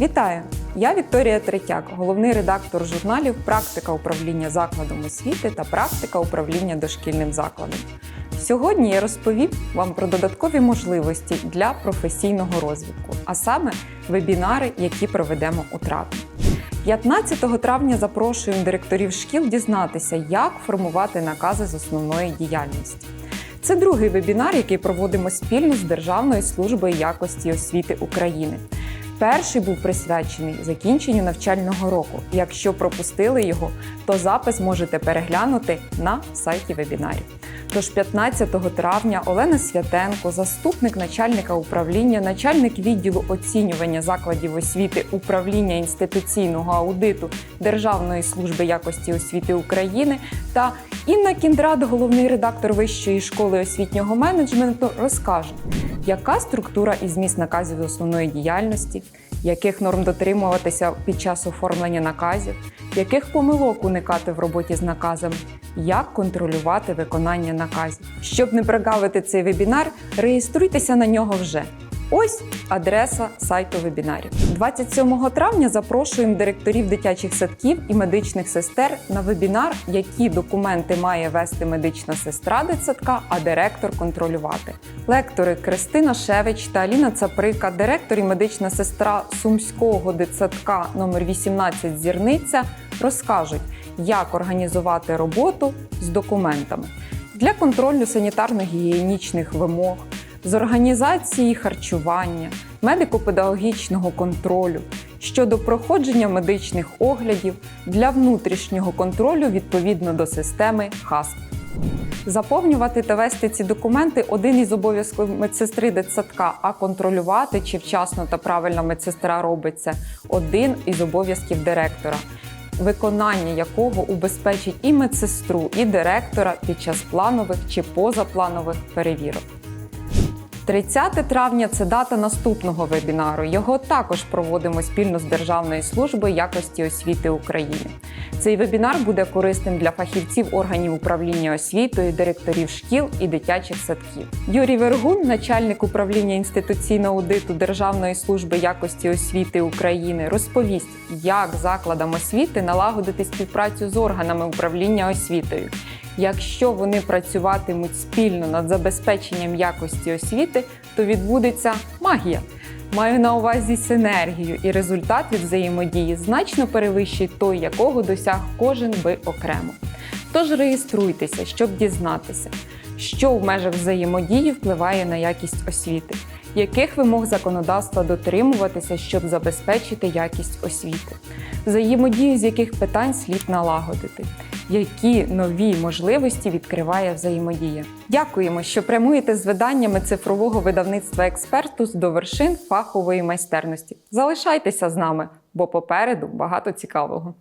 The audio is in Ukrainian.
Вітаю! Я Вікторія Третяк, головний редактор журналів Практика управління закладом освіти та практика управління дошкільним закладом. Сьогодні я розповім вам про додаткові можливості для професійного розвитку, а саме вебінари, які проведемо у травні. 15 травня запрошуємо директорів шкіл дізнатися, як формувати накази з основної діяльності. Це другий вебінар, який проводимо спільно з Державною службою якості освіти України. Перший був присвячений закінченню навчального року. Якщо пропустили його, то запис можете переглянути на сайті вебінарів. Тож 15 травня Олена Святенко, заступник начальника управління, начальник відділу оцінювання закладів освіти управління інституційного аудиту Державної служби якості освіти України та Інна Кіндрат, головний редактор Вищої школи освітнього менеджменту, розкаже, яка структура і зміст наказів основної діяльності, яких норм дотримуватися під час оформлення наказів, яких помилок уникати в роботі з наказами, як контролювати виконання наказів. Щоб не прогавити цей вебінар, реєструйтеся на нього вже. Ось адреса сайту вебінарів. 27 травня запрошуємо директорів дитячих садків і медичних сестер на вебінар, які документи має вести медична сестра дитсадка, а директор контролювати. Лектори Кристина Шевич та Аліна Цаприка, директор і медична сестра Сумського дитсадка номер 18 Зірниця, розкажуть, як організувати роботу з документами для контролю санітарно-гігієнічних вимог з організації харчування, медико-педагогічного контролю щодо проходження медичних оглядів для внутрішнього контролю відповідно до системи ХАСП. Заповнювати та вести ці документи один із обов'язків медсестри дитсадка, а контролювати, чи вчасно та правильно медсестра робить це один із обов'язків директора, виконання якого убезпечить і медсестру, і директора під час планових чи позапланових перевірок. 30 травня це дата наступного вебінару. Його також проводимо спільно з Державною службою якості освіти України. Цей вебінар буде корисним для фахівців органів управління освітою, директорів шкіл і дитячих садків. Юрій Вергун, начальник управління інституційного аудиту Державної служби якості освіти України, розповість, як закладам освіти налагодити співпрацю з органами управління освітою. Якщо вони працюватимуть спільно над забезпеченням якості освіти, то відбудеться магія. Маю на увазі синергію, і результат від взаємодії значно перевищить той, якого досяг кожен би окремо. Тож реєструйтеся, щоб дізнатися, що в межах взаємодії впливає на якість освіти, яких вимог законодавства дотримуватися, щоб забезпечити якість освіти, взаємодію з яких питань слід налагодити які нові можливості відкриває взаємодія. Дякуємо, що прямуєте з виданнями цифрового видавництва експертус до вершин фахової майстерності. Залишайтеся з нами, бо попереду багато цікавого.